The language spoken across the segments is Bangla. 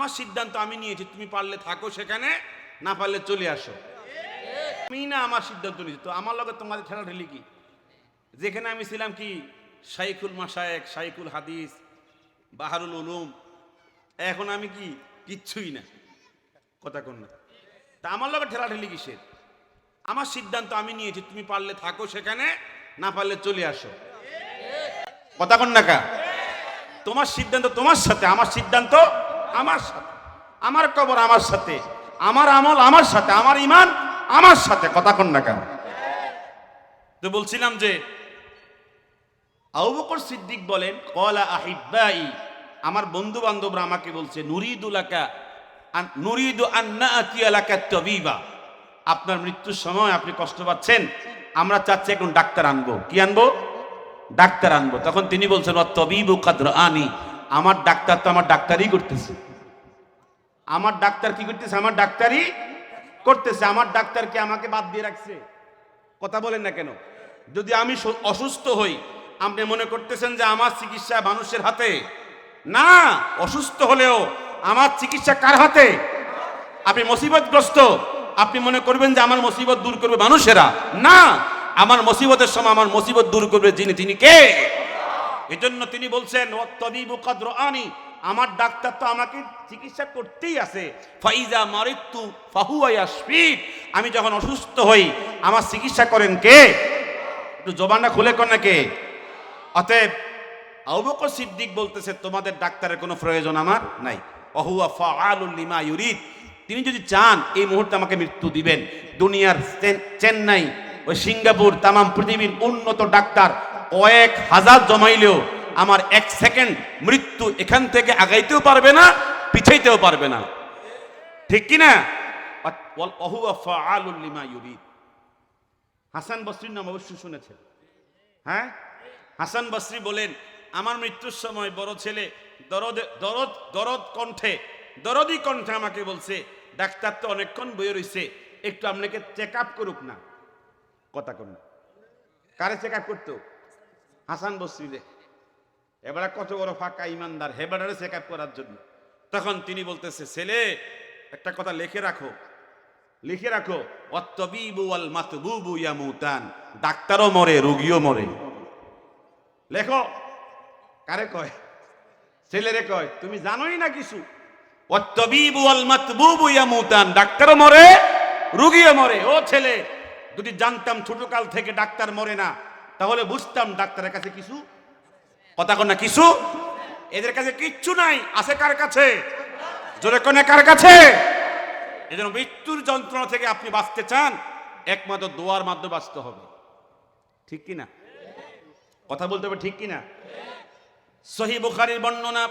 আমার সিদ্ধান্ত আমি নিয়েছি, তুমি পারলে থাকো সেখানে, না পারলে চলে আসো। আমি না আমার সিদ্ধান্ত নিয়েছি। তো আমার লগে তোমাদের ঠেলা ঠেলি কি? যেখানে আমি ছিলাম কি? শাইখুল মাসায়েক শাইখুল হাদিস, বাহারুল উলুম। এখন আমি কি? কিচ্ছুই না। কথা কোন না। তা আমার লগে ঠেলা ঠেলি কিসের? আমার সিদ্ধান্ত আমি নিয়েছি, তুমি পারলে থাকো সেখানে, না পারলে চলে আসো। কথা কোন না কা? তোমার সিদ্ধান্ত তোমার সাথে, আমার সিদ্ধান্ত আমার সাথে। আমার কবর আমার সাথে। আমার আমল আমার সাথে। আমার ইমান আমার সাথে। কথা কোন না কেন? তো বলছিলাম যে, আবু বকর সিদ্দিক বলেন, কলা আহিবাই আমার বন্ধু বান্ধবরা আমাকে বলছে নুরিদুলাকা নুরিদু আন্না আতিয়ালাকা তবিবা। আপনার মৃত্যুর সময় আপনি কষ্ট পাচ্ছেন। আমরা চাচ্ছি এখন ডাক্তার আনব। কি আনব? ডাক্তার আনব। তখন তিনি বলছেন ও তবিবু কাদ্র আনি আমার ডাক্তার তো আমার ডাক্তারই করতেছে। আমার ডাক্তার কি করতেছে? আমার ডাক্তারই করতেছে। আমার ডাক্তার কি আমাকে বাদ দিয়ে রাখছে। কথা বলেন না কেন? যদি আমি অসুস্থ হই, আপনি মনে করতেছেন যে আমার চিকিৎসা মানুষের হাতে? না, অসুস্থ হলেও আমার চিকিৎসা কার হাতে? আপনি মুসিবতগ্রস্ত। আপনি মনে করবেন যে আমার মুসিবত দূর করবে মানুষেরা। না, আমার মুসিবতের সময় আমার মুসিবত দূর করবে যিনি তিনি কে? এজন্য তিনি বলছেন কদ্র আনি। আমার ডাক্তার তো আমাকে চিকিৎসা করতেই আছে। ফাইজা মারিত্তু ফাহুয়া ইয়াশফিক। আমি যখন অসুস্থ হই, আমার চিকিৎসা করেন কে? একটু জবানটা খুলে কর না কে? অতএব আবু বকর সিদ্দিক বলতেছে, তোমাদের ডাক্তারের কোনো প্রয়োজন আমার নাই। অহুয়া ফাআলুল লিমা ইউরিদ। তিনি যদি চান, এই মুহূর্তে আমাকে মৃত্যু দিবেন। দুনিয়ার চেন- চেন্নাই ওই সিঙ্গাপুর, তামাম পৃথিবীর উন্নত ডাক্তার কয়েক হাজার জমাইলেও আমার এক সেকেন্ড মৃত্যু এখান থেকে আগাইতেও পারবে না, পিছাইতেও পারবে না। ঠিক কি না ওয়াল অহুয়া ফাআলুল লিমা ইউরিদ। হাসান বসরির নাম অবশ্যই শুনেছেন। হ্যাঁ? হাসান বসরি বলেন, আমার মৃত্যুর সময় বড় ছেলে দরদ দরদ দরদ কণ্ঠে, দরদি কণ্ঠে আমাকে বলছে, ডাক্তার তো অনেকক্ষণ বয়ে রইছে, একটু আপনাকে চেক আপ করুক না। কথা কন না। কারে চেক আপ করতো? হাসান বসরি রে এবারে কত বড় ফাঁকা ইমানদার হেবারে চেক আপ করার জন্য। তখন তিনি বলতেছে, ছেলে, একটা কথা লিখে রাখো। লিখে রাখো অত্তবিবু মাতবুবু ইয়ামুতান ডাক্তারও মরে, রোগীও মরে। লেখো। কারে কয়? ছেলেরে কয়, তুমি জানোই না কিছু? অত্তবিবু মাতবুবু ইয়ামুতান ডাক্তারও মরে, রোগীও মরে। ও ছেলে, যদি জানতাম ছোটকাল থেকে ডাক্তার মরে না তাহলে বুঝতাম ডাক্তারের কাছে কিছু। কথা কন না, কিছু? এদের কাছে কিচ্ছু নাই। আছে কার কাছে? জোরে কোনে কার কাছে? এই জন্য মৃত্যুর যন্ত্রণা থেকে আপনি বাঁচতে চান। একমাত্র দোয়ার মাধ্যমে বাঁচতে হবে। ঠিক কি না কথা বলতে হবে ঠিক কি না সহি বুখারির বর্ণনা,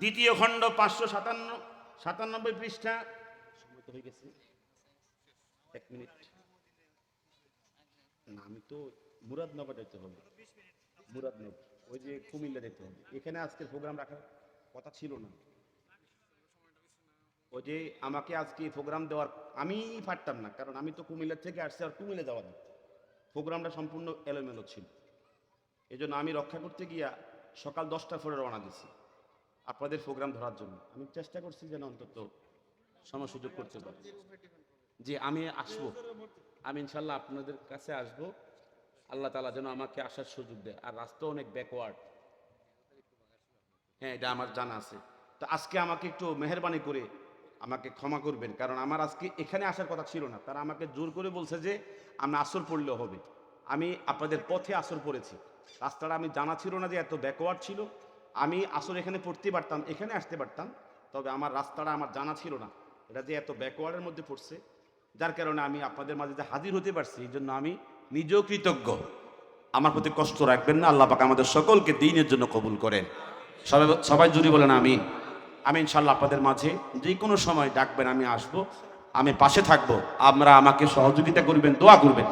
দ্বিতীয় খণ্ড পাঁচশো সাতান্ন, সাতানব্বই পৃষ্ঠা। হয়ে গেছে এক মিনিট। আমি তো মুরাদনগর যেতে হবে। মুরাদনগর ওই যে কুমিল্লা যেতে হবে। এখানে আজকে প্রোগ্রাম রাখার কথা ছিল না। ওই যে আমাকে আজকে প্রোগ্রাম দেওয়ার আমি পারতাম না, কারণ আমি তো কুমিল্লা থেকে আসছি আর কুমিল্লা যাওয়া না প্রোগ্রামটা সম্পূর্ণ এলোমেলো ছিল। এই জন্য আমি রক্ষা করতে গিয়া সকাল দশটা পরে রওনা দিছি আপনাদের প্রোগ্রাম ধরার জন্য। আমি চেষ্টা করছি যেন অন্তত সময় সুযোগ করতে পারি। যে আমি আসব। আমি ইনশাল্লাহ আপনাদের কাছে আসব। আল্লাহ তালা যেন আমাকে আসার সুযোগ দেয়। আর রাস্তা অনেক ব্যাকওয়ার্ড হ্যাঁ এটা আমার জানা আছে। তো আজকে আমাকে একটু মেহরবানি করে আমাকে ক্ষমা করবেন, কারণ আমার আজকে এখানে আসার কথা ছিল না। তারা আমাকে জোর করে বলছে যে আমরা আসর পড়লেও হবে। আমি আপনাদের পথে আসর পড়েছি। রাস্তাটা আমি জানা ছিল না যে এত ব্যাকওয়ার্ড ছিল। আমি আসর এখানে পড়তে পারতাম, এখানে আসতে পারতাম। তবে আমার রাস্তাটা আমার জানা ছিল না। এটা যে এত ব্যাকওয়ার্ডের মধ্যে পড়ছে। যার কারণে আমি আপনাদের মাঝে যে হাজির হতে পারছি, এই জন্য আমি নিজেও কৃতজ্ঞ। আমার প্রতি কষ্ট রাখবেন না, আল্লাহ পাক আমাদের সকলকে দিনের জন্য কবুল করেন। সবাই সবাই জুড়ি বলেন আমি আমি ইনশাল্লাহ আপনাদের মাঝে যে কোনো সময় ডাকবেন, আমি আসব, আমি পাশে থাকব। আমরা আমাকে সহযোগিতা করবেন, দোয়া করবেন।